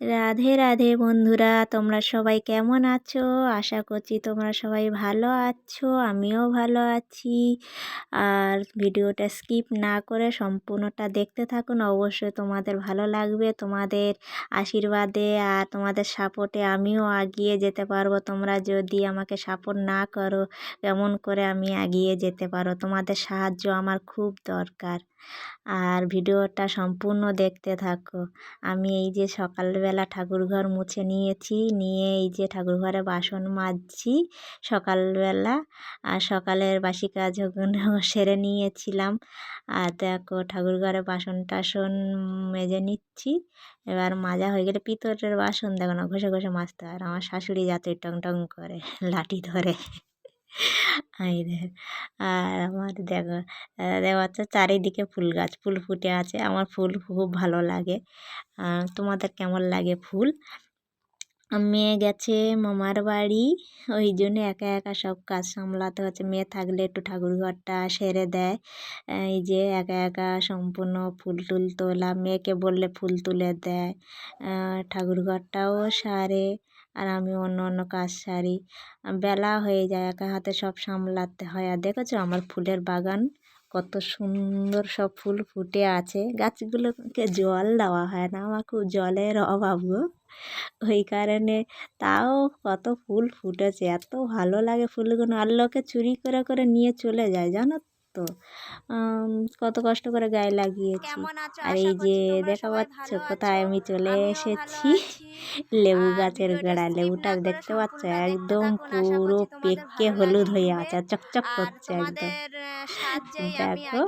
রাধে রাধে বন্ধুরা, তোমরা সবাই কেমন আছো? আশা করছি তোমরা সবাই ভালো আছো, আমিও ভালো আছি। আর ভিডিওটা স্কিপ না করে সম্পূর্ণটা দেখতে থাকুন, অবশ্যই তোমাদের ভালো লাগবে, তোমাদের আশীর্বাদে আর তোমাদের সাপোর্টে আমিও এগিয়ে যেতে পারব। তোমরা যদি আমাকে সাপোর্ট না করো, কেমন করে আমি এগিয়ে যেতে পারো তোমাদের সাহায্য আমার খুব দরকার। আর ভিডিওটা সম্পূর্ণ দেখতে থাকো। আমি এই যে সকালবেলা ঠাকুরঘর মুছে নিয়েছি, নিয়ে এই যে ঠাকুরঘরে বাসন মাজছি সকালবেলা। আর সকালের বাসি কাজ সেরে নিয়েছিলাম। আর দেখো ঠাকুরঘরে বাসন টাসন মেজে নিচ্ছি। এবার মাজা হয়ে গেলে পিতলের বাসন দেখো না, ঘষে ঘষে মাজতে আর আমার শাশুড়ি যাতে টং টং করে, লাঠি ধরে। এই আর আমার দেখো দেখো হচ্ছে চারিদিকে ফুল গাছ, ফুল ফুটে আছে। আমার ফুল খুব ভালো লাগে। তোমাদের কেমন লাগে ফুল? মেয়ে গেছে মামার বাড়ি, ওই জন্য একা একা সব কাজ সামলাতে হচ্ছে। মেয়ে থাকলে একটু ঠাকুর ঘরটা সেরে দেয়। এই যে একা একা সম্পূর্ণ ফুল টুল তোলা, মেয়েকে বললে ফুল তুলে দেয়। ঠাকুর ঘরটাও সারে। আর আমি অন্য অন্য কাজ সারি। বেলা হয়ে যায়, একা হাতে সব সামলাতে হয়। আর দেখেছ আমার ফুলের বাগান? কত সুন্দর সব ফুল ফুটে আছে। গাছগুলোকে জল দেওয়া হয় না, আমার খুব জলের অভাব ওই কারণে তাও কত ফুল ফুটেছে, এত ভালো লাগে ফুলগুলো। আর লোকে চুরি করে করে নিয়ে চলে যায়, জানো তো কত কষ্ট করে গায়ে লাগিয়েছি। আর এই যে দেখা পাচ্ছ কোথায় আমি চলে এসেছি। লেবু গাছের গোড়া লেবুটা দেখতে পাচ্ছ? একদম পুরো পেকে হলুদ হয়ে আছে চকচক করছে একদম। দেখো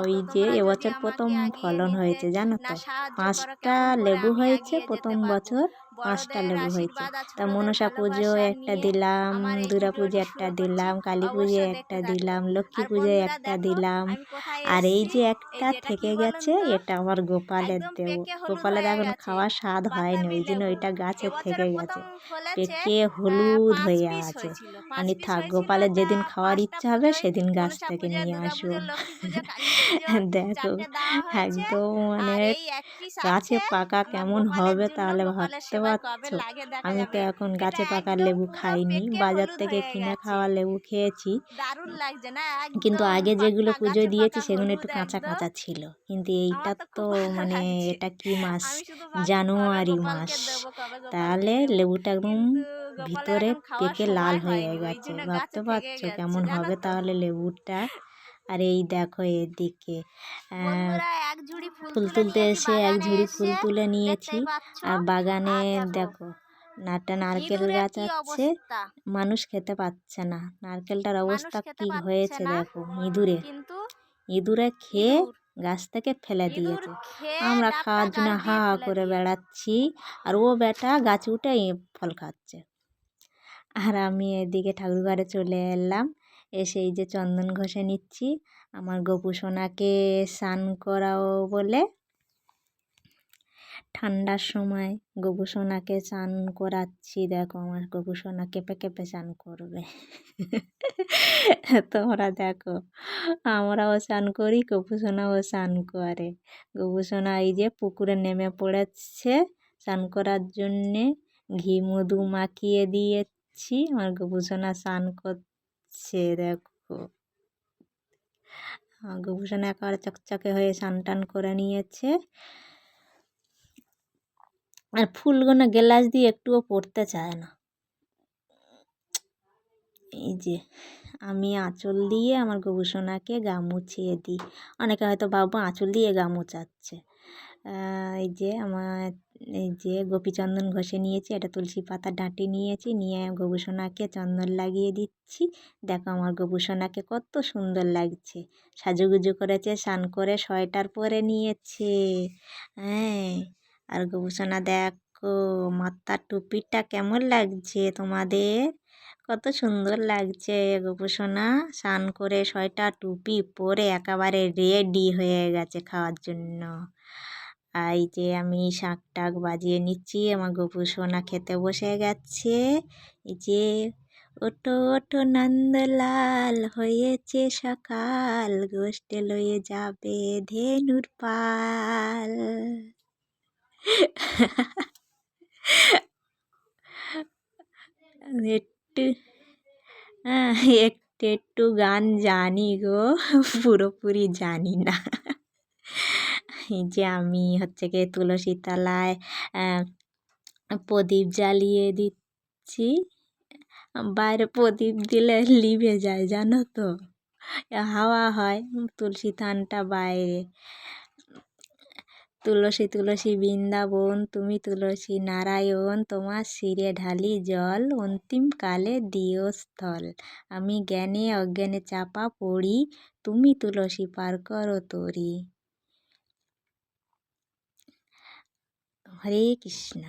ওই যে এবছর প্রথম ফলন হয়েছে জানো তো? পাঁচটা লেবু হয়েছে প্রথম বছর। পাঁচটা লেবু হয়েছে। তা মনসা পুজো একটা দিলাম দুর্গা পুজো একটা দিলাম কালী পুজো একটা দিলাম লক্ষ্মী পুজোয় একটা দিলাম। আর এই যে একটা থেকে গেছে এটা আমার গোপালের দেব গোপালের এখন খাওয়ার স্বাদ হয়নি ওই জন্য ওইটা গাছের থেকে গেছে। পেকে হলুদ হয়ে আছে। মানে থাক গোপালের যেদিন খাওয়ার ইচ্ছা হবে সেদিন গাছ থেকে নিয়ে আসব। দেখো একদম মানে গাছে পাকা কেমন হবে তাহলে ভাবতে পারছ আমি তো এখন গাছে পাকা লেবু খাইনি বাজার থেকে কিনে খাওয়া লেবু খেয়েছি। কিন্তু আগে যেগুলো পুজো দিয়েছি সেগুলো একটু কাঁচা কাঁচা ছিল। কিন্তু এইটা তো মানে এটা কি মাস? জানুয়ারি মাস। তাহলে লেবুটা একদম ভিতরে পেকে লাল হয়ে গেছে। ভাবতে পারছ কেমন হবে তাহলে লেবুটা? আর এই দেখো এদিকে ফুল তুলতে এসে এক ঝুড়ি ফুল তুলে নিয়েছি। আর বাগানে দেখো একটা নারকেল গাছ আছে মানুষ খেতে পাচ্ছে না। নারকেলটার অবস্থা কি হয়েছে দেখো ইঁদুরে। ইঁদুরে খেয়ে গাছ থেকে ফেলে দিয়েছে। আমরা খাওয়ার জন্য হা হা করে বেড়াচ্ছি আর ও বেটা গাছে উঠে ফল খাচ্ছে। আর আমি এদিকে ঠাকুরঘরে চলে এলাম। এসে এই যে চন্দন ঘষে নিচ্ছি। আমার গপু সোনাকে স্নান করাও বলে। ঠান্ডার সময় গপু সোনাকে স্নান করাচ্ছি। দেখো আমার গপু সোনা কেঁপে কেঁপে স্নান করবে। তোমরা দেখো, আমরাও স্নান করি, গপু সোনাও স্নান করে। গপু সোনা এই যে পুকুরে নেমে পড়েছে। স্নান করার জন্যে ঘি মধু মাখিয়ে দিয়েছি। আমার গপু সোনা স্নান করছে দেখো। গোভূষণ একেবারে চকচকে হয়ে টান করে নিয়েছে। আর ফুলগুলো গ্লাস দিয়ে একটুও পড়তে চায় না। এই যে, আমি আঁচল দিয়ে আমার গবেষণাকে গা মুছিয়ে দিই। অনেকে হয়তো বাবু আঁচল দিয়ে গা মুছাচ্ছে এই যে আমার, এই যে গোপী চন্দন ঘষে নিয়েছি এটা তুলসী পাতা ডাঁটি নিয়েছি, নিয়ে গবেষণাকে চন্দন লাগিয়ে দিচ্ছি। দেখো আমার গবেষণাকে কত সুন্দর লাগছে। সাজুগুজু করেছে, স্নান করে সোয়েটার পরে নিয়েছে। হ্যাঁ আর গবেষণা দেখো, মাথার টুপিটা কেমন লাগছে তোমাদের? কত সুন্দর লাগছে গোপোষণা স্নান করে ছয়টা টুপি পরে একেবারে রেডি হয়ে গেছে খাওয়ার জন্য। এই যে আমি শাক টাক বাজিয়ে নিচ্ছি আমার গপু সোনা খেতে বসে গেছে। এই যে ওটো ওটো নন্দলাল, হয়েছে সকাল, গোষ্ঠে লয়ে যাবে ধেনুর পাল। একটু একটু একটু গান জানি গো, পুরোপুরি জানি না। যে আমি হচ্ছে গিয়ে তুলসী তলায় প্রদীপ জ্বালিয়ে দিচ্ছি। বাইরে প্রদীপ দিলে লিভে যায়, জানো তো? হাওয়া হয় তুলসী থানটা বাইরে। তুলসী তুলসী বৃন্দাবন, তুমি তুলসী নারায়ণ, তোমার শিরে ঢালি জল অন্তিমকালে দিও স্থল। আমি জ্ঞানে অজ্ঞানে চাপা পড়ি, তুমি তুলসী পার করো তরি। হরে কৃষ্ণ।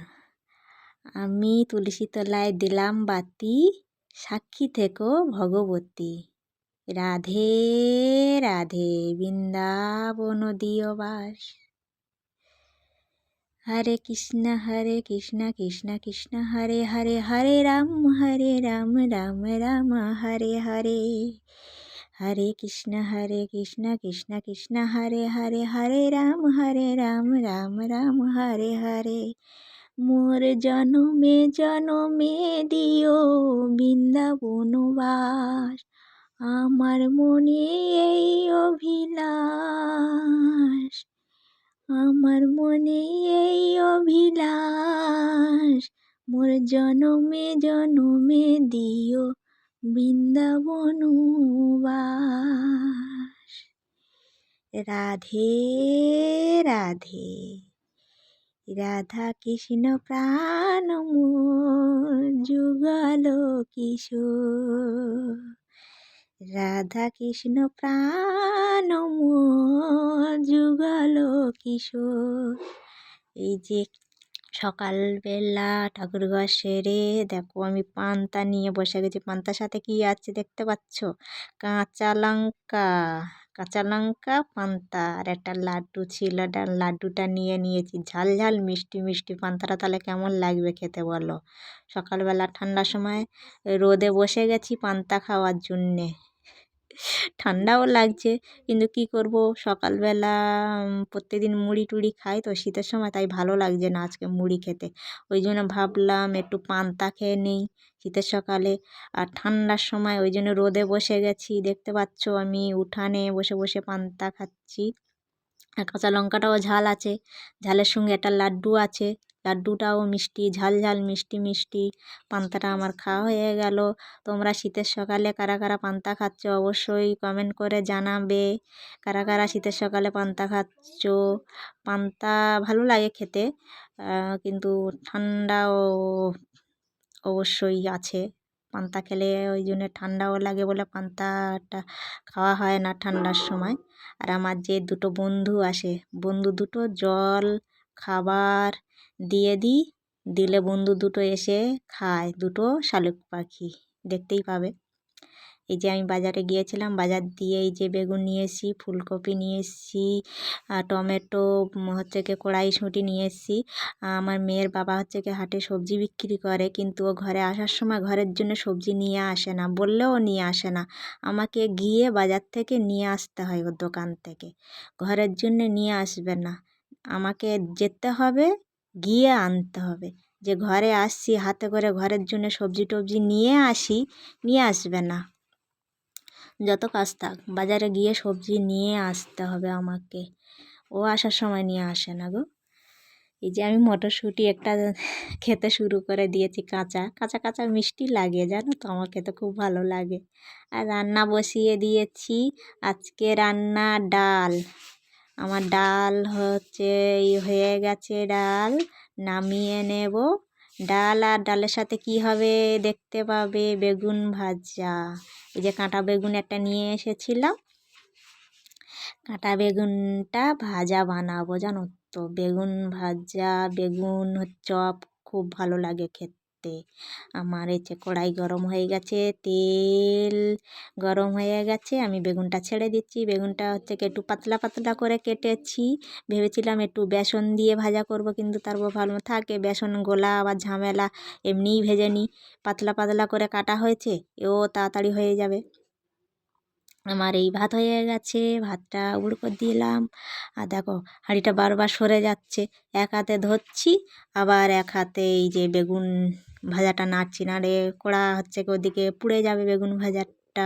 আমি তুলসী তলায় দিলাম বাতি, সাক্ষী থেকো ভগবতী। রাধে রাধে বৃন্দাবন দিও বাস। হরে কৃষ্ণ হরে কৃষ্ণ কৃষ্ণ কৃষ্ণ, হরে হরে হরে রাম হরে রাম রাম রাম, হরে হরে। হরে কৃষ্ণ হরে কৃষ্ণ কৃষ্ণ কৃষ্ণ, হরে হরে হরে রাম হরে রাম রাম রাম, হরে হরে। মোর জনমে জনমে দিও বৃন্দাবনবাস আমার মনে এই অভিলাষ। আমার মনে এই অভিলাষ। মোর জনমে জনমে দিও বৃন্দাবনবাস। রাধে রাধে। রাধা কৃষ্ণ প্রাণ যুগল কিশোর। রাধা কৃষ্ণ প্রাণ যুগল কিশোর। এই যে সকালবেলা ঠাকুর ঘর সেরে দেখো আমি পান্তা নিয়ে বসে গেছি। পান্তার সাথে কি আছে দেখতে পাচ্ছ? কাঁচা লঙ্কা কাঁচা লঙ্কা, পান্তা আর একটা লাড্ডু ছিল। লাড্ডুটা নিয়ে নিয়েছি। ঝাল ঝাল মিষ্টি মিষ্টি। পান্তাটা তাহলে কেমন লাগবে খেতে বলো? সকালবেলা ঠান্ডার সময় রোদে বসে গেছি পান্তা খাওয়ার জন্যে। ঠান্ডাও লাগছে। কিন্তু কি করব? সকালবেলা প্রত্যেকদিন মুড়ি টুড়ি খাই তো শীতের সময়, তাই ভালো লাগছে না আজকে মুড়ি খেতে। ওই জন্য ভাবলাম একটু পান্তা খেয়ে নিই শীতের সকালে। আর ঠান্ডার সময় ওই জন্য রোদে বসে গেছি। দেখতে পাচ্ছ আমি উঠানে বসে বসে পান্তা খাচ্ছি। আর কাঁচা লঙ্কাটাও ঝাল আছে। ঝালের সঙ্গে একটা লাড্ডু আছে। লাড্ডুটাও মিষ্টি ঝাল ঝাল মিষ্টি মিষ্টি। পান্তাটা আমার খাওয়া হয়ে গেল। তোমরা শীতের সকালে কারা কারা পান্তা খাচ্ছ অবশ্যই কমেন্ট করে জানাবে। কারা কারা শীতের সকালে পান্তা খাচ্ছ? পান্তা ভালো লাগে খেতে কিন্তু ঠান্ডাও অবশ্যই আছে। পান্তা খেলে ওই জন্য ঠান্ডাও লাগে বলে পান্তাটা খাওয়া হয় না ঠান্ডার সময়। আর আমার যে দুটো বন্ধু আসে, বন্ধু দুটো জল, খাবার দিয়ে দিই। দিলে বন্ধু দুটো এসে খায়, দুটো শালিক পাখি। দেখতেই পাবে। এই যে আমি বাজারে গিয়েছিলাম, বাজার দিয়ে এই যে বেগুন নিয়ে এসেছি, ফুলকপি নিয়ে এসেছি টমেটো হচ্ছে কি কড়াইশুঁটি নিয়ে এসেছি। আমার মেয়ের বাবা হচ্ছে কি হাটে সবজি বিক্রি করে, কিন্তু ও ঘরে আসার সময় ঘরের জন্য সবজি নিয়ে আসে না, বললেও নিয়ে আসে না। আমাকে গিয়ে বাজার থেকে নিয়ে আসতে হয় ওর দোকান থেকে। ঘরের জন্য নিয়ে আসবে না। আমাকে যেতে হবে গিয়ে আনতে হবে। যে ঘরে আসছি, হাতে করে ঘরের জন্য সবজি টবজি নিয়ে আসি, নিয়ে আসবে না। যত কাজ থাক, বাজারে গিয়ে সবজি নিয়ে আসতে হবে আমাকে। ও আসার সময় নিয়ে আসে না গো। এই যে আমি মটরশুঁটি একটা খেতে শুরু করে দিয়েছি কাঁচা। কাঁচা কাঁচা মিষ্টি লাগে, জানো তো? আমার খেতে খুব ভালো লাগে। আর রান্না বসিয়ে দিয়েছি আজকে রান্না ডাল। আমার ডাল হচ্ছে হয়ে গেছে ডাল, নামিয়ে নেব। ডাল আর ডালের সাথে কি হবে দেখতে পাবে? বেগুন ভাজা। এই যে কাঁটা বেগুন একটা নিয়ে এসেছিলাম। কাঁটা বেগুনটা ভাজা বানাবো, জানো তো? বেগুন ভাজা, বেগুন চপ, খুব ভালো লাগে খেতে। করতে। আমার এই যে কড়াই গরম হয়ে গেছে, তেল গরম হয়ে গেছে, আমি বেগুনটা ছেড়ে দিচ্ছি। বেগুনটা হচ্ছে একটু পাতলা পাতলা করে কেটেছি। ভেবেছিলাম একটু বেসন দিয়ে ভাজা করব, কিন্তু তারপর ভালো থাকে, বেসন গোলা আবার ঝামেলা এমনিই ভেজে নিই। পাতলা পাতলা করে কাটা হয়েছে, এও তাড়াতাড়ি হয়ে যাবে। আমার এই ভাত হয়ে গেছে, ভাতটা উড় করে দিলাম। আর দেখো, হাঁড়িটা বারবার সরে যাচ্ছে। এক হাতে ধরছি, আবার এক হাতে এই যে বেগুন ভাজাটা নাড়ছি নাড়ে কড়া হচ্ছে কি ওদিকে পুড়ে যাবে বেগুন ভাজাটা,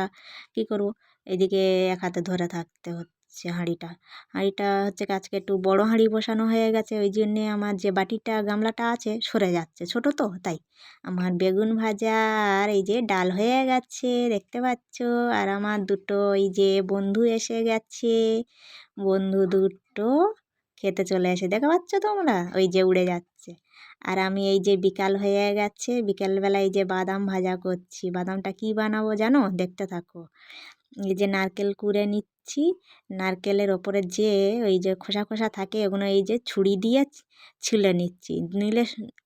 কী করব? এদিকে এক হাতে ধরে থাকতে হচ্ছে হাঁড়িটা। হাঁড়িটা হচ্ছে আজকে একটু বড় হাঁড়ি বসানো হয়ে গেছে, ওই জন্যে আমার যে বাটিটা, গামলাটা আছে, সরে যাচ্ছে। ছোট তো, তাই। আমার বেগুন ভাজা আর এই যে ডাল হয়ে গেছে, দেখতে পাচ্ছ? আর আমার দুটো, এই যে বন্ধু এসে গেছে। বন্ধু দুটো খেতে চলে এসে দেখা পাচ্ছ তোমরা? ওই যে উড়ে যাচ্ছে। আর আমি এই যে বিকাল হয়ে গেছে বিকালবেলা এই যে বাদাম ভাজা করছি। বাদামটা কি বানাবো জানো? দেখতে থাকো। এই যে নারকেল কুড়ে নিচ্ছি। নারকেলের ওপরে যে ওই যে খোসা খোসা থাকে ওগুলো এই যে ছুরি দিয়ে ছিলে নিচ্ছি। নিলে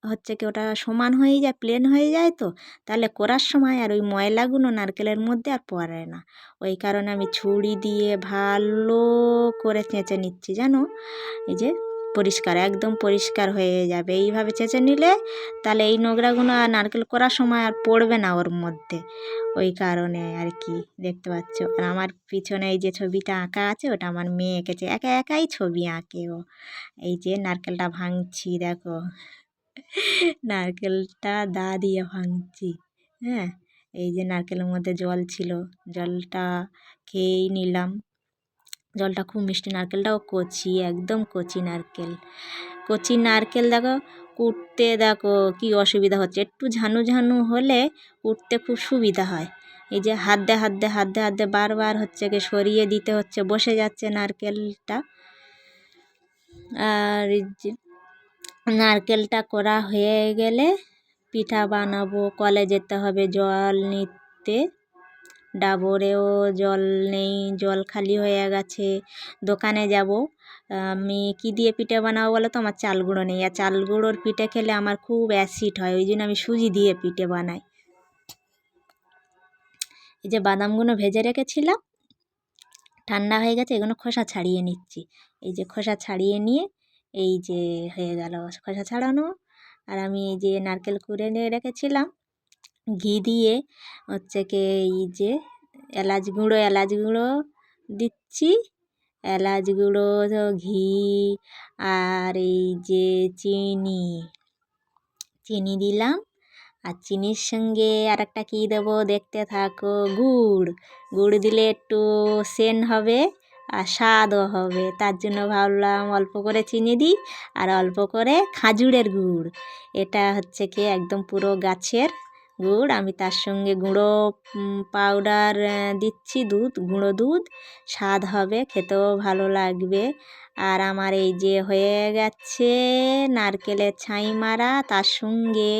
হচ্ছে কি ওটা সমান হয়ে যায় প্লেন হয়ে যায় তো? তাহলে করার সময় আর ওই ময়লাগুলো নারকেলের মধ্যে আর পড়ে না। ওই কারণে আমি ছুরি দিয়ে ভালো করে চেঁচে নিচ্ছি, জানো? এই যে পরিষ্কার, একদম পরিষ্কার হয়ে যাবে। এইভাবে চেঁচে নিলে তাহলে এই নোংরাগুলো আর নারকেল করার সময় আর পড়বে না ওর মধ্যে। ওই কারণে আর কি, দেখতে পাচ্ছ? আর আমার পিছনে এই যে ছবিটা আঁকা আছে, ওটা আমার মেয়ে এঁকেছে। একা একাই ছবি আঁকে ও। এই যে নারকেলটা ভাঙছি, দেখো। নারকেলটা দা দিয়ে ভাঙছি হ্যাঁ? এই যে নারকেলের মধ্যে জল ছিল, জলটা খেয়েই নিলাম। জলটা খুব মিষ্টি নারকেলটাও কচি, একদম কচি নারকেল। কচি নারকেল দেখো, কুটতে দেখো কি অসুবিধা হচ্ছে। একটু ঝানু ঝানু হলে কুটতে খুব সুবিধা হয়। এই যে হাত দে হাত দে হাত দে হাত দে বারবার হচ্ছে কি সরিয়ে দিতে হচ্ছে, বসে যাচ্ছে নারকেলটা। আর নারকেলটা করা হয়ে গেলে পিঠা বানাবো, কলে যেতে হবে জল নিতে। ডাবরেও জল নেই, জল খালি হয়ে গেছে। দোকানে যাব। আমি কী দিয়ে পিঠে বানাবো বলো তো? আমার চাল গুঁড়ো নেই। আর চাল গুঁড়োর পিঠে খেলে আমার খুব অ্যাসিড হয়, ওই জন্য আমি সুজি দিয়ে পিঠে বানাই। এই যে বাদামগুলো ভেজে রেখেছিলাম। ঠান্ডা হয়ে গেছে, এগুলো খোসা ছাড়িয়ে নিচ্ছি। এই যে খোসা ছাড়িয়ে নিয়ে এই যে হয়ে গেল খোসা ছাড়ানো। আর আমি এই যে নারকেল কুড়ে নিয়ে রেখেছিলাম। ঘি দিয়ে হচ্ছে কি এই যে এলাচ গুঁড়ো এলাচ গুঁড়ো দিচ্ছি। এলাচ গুঁড়ো ঘি আর এই যে চিনি চিনি দিলাম। আর চিনির সঙ্গে আর একটা কী দেবো দেখতে থাকো, গুড়। গুড় দিলে একটু সেন হবে আর স্বাদও হবে। তার জন্য ভাবলাম অল্প করে চিনি দিই আর অল্প করে খাজুরের গুড়। এটা হচ্ছে কি একদম পুরো গাছের গুড়, আমি তার সঙ্গে গুঁড়ো পাউডার দিচ্ছি দুধ, গুঁড়ো দুধ। স্বাদ হবে, খেতেও ভালো লাগবে। আর আমার এই যে হয়ে গেছে নারকেলের ছাই মারা, তার সঙ্গে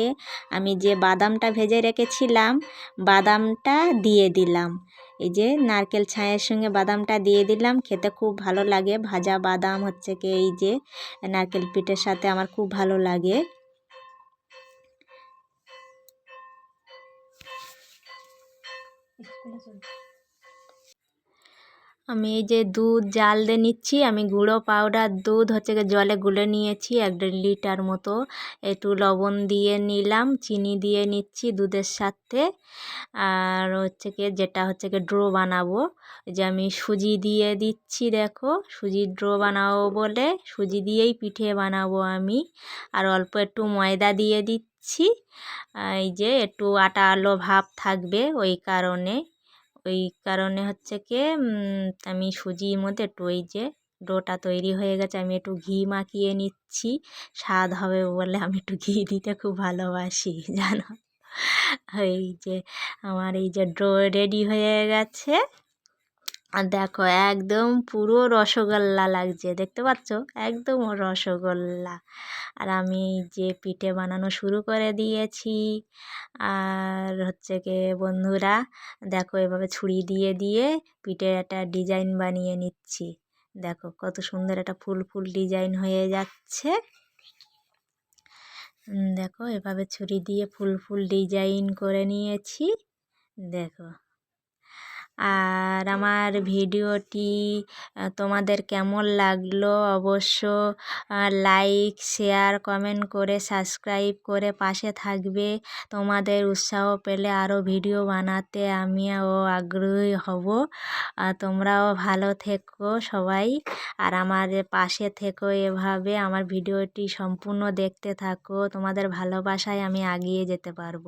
আমি যে বাদামটা ভেজে রেখেছিলাম, বাদামটা দিয়ে দিলাম। এই যে নারকেল ছাইয়ের সঙ্গে বাদামটা দিয়ে দিলাম, খেতে খুব ভালো লাগে। ভাজা বাদাম হচ্ছে কি এই যে নারকেল পিঠের সাথে আমার খুব ভালো লাগে। আমি এই যে দুধ, জাল দিয়ে নিচ্ছি। আমি গুঁড়ো পাউডার দুধ হচ্ছে জলে গুলে নিয়েছি, এক দেড় লিটার মতো। একটু লবণ দিয়ে নিলাম, চিনি দিয়ে নিচ্ছি দুধের সাথে। আর হচ্ছে কি যেটা হচ্ছে কি ড্রো বানাবো। যে আমি সুজি দিয়ে দিচ্ছি, দেখো। সুজির ড্রো বানাবো বলে, সুজি দিয়েই পিঠে বানাবো আমি। আর অল্প একটু ময়দা দিয়ে দিচ্ছি। এই যে একটু আটা আলো ভাব থাকবে ওই কারণে। ওই কারণে হচ্ছে কি আমি সুজির মধ্যে একটু ওই যে ডোটা তৈরি হয়ে গেছে, আমি একটু ঘি মাখিয়ে নিচ্ছি। স্বাদ হবে বলে আমি একটু ঘি দিতে খুব ভালোবাসি, জানো? এই যে আমার এই যে ডো রেডি হয়ে গেছে। আর দেখো, একদম পুরো রসগোল্লা লাগছে, দেখতে পাচ্ছ? একদম রসগোল্লা। আর আমি যে পিঠে বানানো শুরু করে দিয়েছি। আর হচ্ছে কি বন্ধুরা, দেখো এভাবে ছুরি দিয়ে দিয়ে পিঠে একটা ডিজাইন বানিয়ে নিচ্ছি। দেখো কত সুন্দর একটা ফুল ফুল ডিজাইন হয়ে যাচ্ছে। দেখো এভাবে ছুরি দিয়ে ফুল ফুল ডিজাইন করে নিয়েছি। দেখো। আর আমার ভিডিওটি তোমাদের কেমন লাগল অবশ্য লাইক শেয়ার কমেন্ট করে সাবস্ক্রাইব করে পাশে থাকবে। তোমাদের উৎসাহ পেলে আরও ভিডিও বানাতে আমিও আগ্রহী হব। তোমরাও ভালো থেকো সবাই। আর আমার পাশে থেকো এভাবে, আমার ভিডিওটি সম্পূর্ণ দেখতে থাকো। তোমাদের ভালোবাসায় আমি এগিয়ে যেতে পারব।